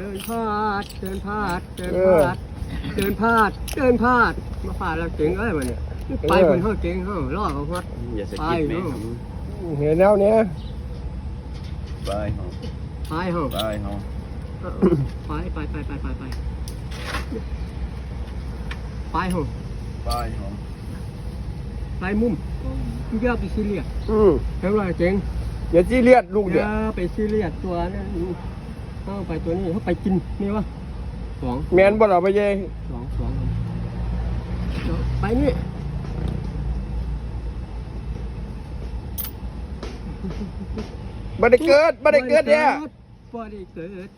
เดินพาดเดินพาดเดินพาดเดินพาดเดินพาดมาพาดแล้วเก่งเอ้ยมันเนี่ยไปคนเขาเก่งเขาล่อเขาฮอดอย่าสะไปกิดแม่เนาะเห็นแล้วเนี่ยไปเฮาไปเฮาไปเฮาไปไปไปไปไปไปไปเฮาไปเฮาไปมุมอย่าไปซีเรียสอืมเห็นว่าเจ๋งอย่าซีเรียสลูกอเดี๋ยวย่าไปซีเรียสตัวนั้น เข้าไปตัวนี้เขาไปกินนี่วะสองแมนบ่ล่ะไปเย่สองสองไปนี่บ่ได้เกิดบ่ได้เกิดเนี่ยบ่ได้เกิด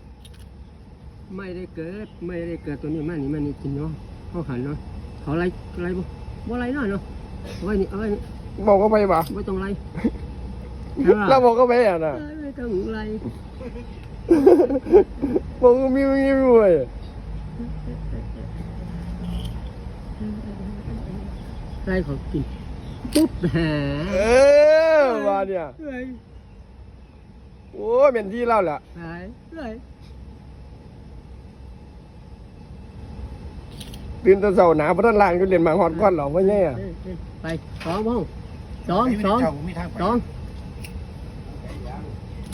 ไม่ได้เกิด ไม่ได้เกิดตัวนี้มานี่มานี่กินเนาะเขาหันเนาะเขาไล่ไล่บ่บ่ไล่เนาะเนาะเอาไว้นี่เอาไว้นี่บอกก็ไปบ่ไม่ต้องไล่เราบอกก็ไปอะนะเออไม่ต้องไล่ บอกก็มีมีมีเว้ยไล่เขากินปุ๊บแหเออมาเนี่ยเฮ้ยโอ้ยเป็นที่เล่าแหละไปเฮ้ยตื่นแตะเสาหนาพระท่านล่างก็เรียนมาฮอดก้อนเหรอว่าไงอะเฮ้ยเฮ้ยไปสองบ้องสองสองสอง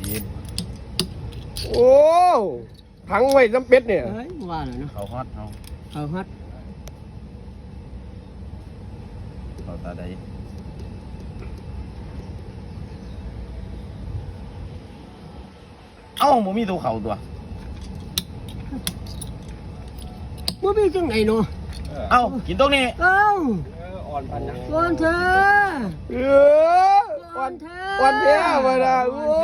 ยิน โอ้พังไว้จำเป็ดเนี่ย เฮ้ยว่าเลยเนาะเขาฮอดเฮาเอาฮัดเขาตาใดเอ้าบ่มีตัวเขาตัวบ่มีจังไหนเนาะเอ้ากินตรงนี้เอ้าอ่อนพันนะก่อนเธอเออวันวันเนี้ยวันละโอ้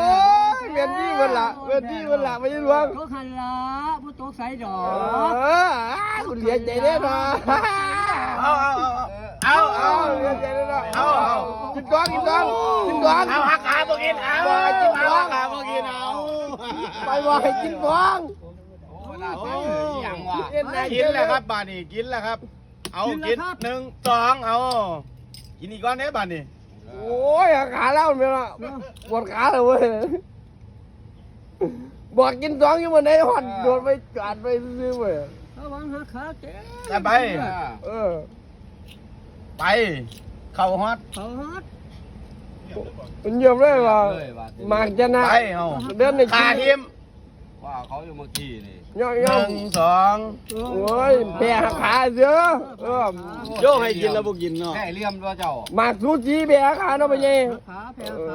ยเป็นที่วันละเป็นที่วันละไม่ใช่หลวงโตขันละผู้โตใส่ดอเอกอคุณเลี้ยงใจได้เนาะเอาเอาเอาเอาเอาเอาเลี้ยงใจได้เนาะเอาเอากินก้อนกินก้อนกินก้อนเอาหักขาบ่กินเอาบ่กินเอาบ่หักขาบ่กินเอาไปบ่ให้กินก้อนโอ้ยังวะกินแล้วครับบาดนี้กินแล้วครับ เอากินหนึ่งสองเอากินอีกก้อนเนี้ยบาดนี้โอ้ยขาเล่าไม่ละปวดขาเลยเว้ย บอกกินสองยังมันได้หอดโดนไปกาดไปซื้อเว้ยระวังหักขาเจ๊แต่ไป เออ ไป เข้าฮอต เขาฮัดมันเยี่ยมเลยว่ะ มากจะนะไปเอาเดินในขาทีมว่าเขาอยู่เมื่อกี้นี่ย่องหย่องนึ่งสองโอ้ยแพ้ขาเสือเออโยกให้กินแล้วบ่กินเนาะแม่เลี่ยมตัวเจ้า มากซูจีแพ้ขาเนาะไปเย่ขาแพ้ขา